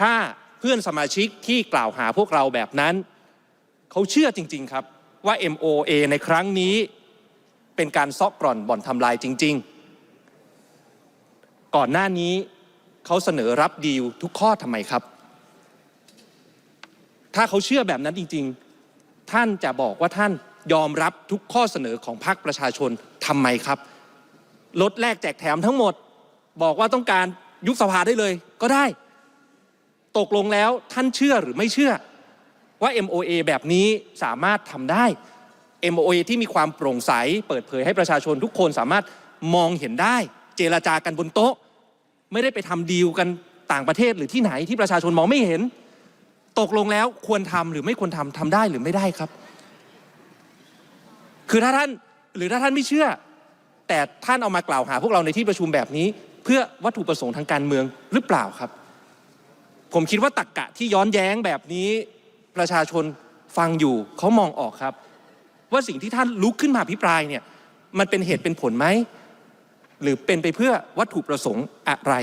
ถ้าเพื่อนสมาชิกที่กล่าวหาพวกเราแบบนั้น เขาเชื่อจริง ๆ ครับว่า MOA ในครั้งนี้เป็นการซอกกร่อนบ่อนทำลายจริง ๆ ก่อนหน้านี้เขาเสนอรับดีลทุกข้อทำไมครับ ถ้าเขาเชื่อแบบนั้นจริง ๆ ท่านจะบอกว่าท่านยอมรับทุกข้อเสนอของพรรคประชาชนทำไมครับลดแลกแจกแถมทั้งหมด บอกว่าต้องการยุบสภาได้เลยก็ได้ ตกลงแล้วท่านเชื่อหรือไม่เชื่อ ว่า MOA แบบนี้สามารถทำได้ MOA ที่มีความโปร่งใส เปิดเผยให้ประชาชนทุกคนสามารถมองเห็นได้ เจรจากันบนโต๊ะ ไม่ได้ไปทำดีลกันต่างประเทศหรือที่ไหนที่ประชาชนมองไม่เห็น ตกลงแล้วควรทำหรือไม่ควรทำทำได้หรือไม่ได้ครับ คือถ้าท่านหรือถ้าท่านไม่เชื่อ แต่ท่านเอามากล่าวหาพวกเราในที่ประชุมแบบนี้ เพื่อวัตถุประสงค์ทางการเมืองหรือเปล่าครับ ผมคิดว่าตักกะที่ย้อนแย้งแบบนี้ประชาชนฟังอยู่เขามองออกครับ ว่าสิ่งที่ท่านลุกขึ้นมาพิปรายเนี่ยมันเป็นเหตุเป็นผลไหมหรือเป็นไปเพื่อวัตถุประสงค์อะไร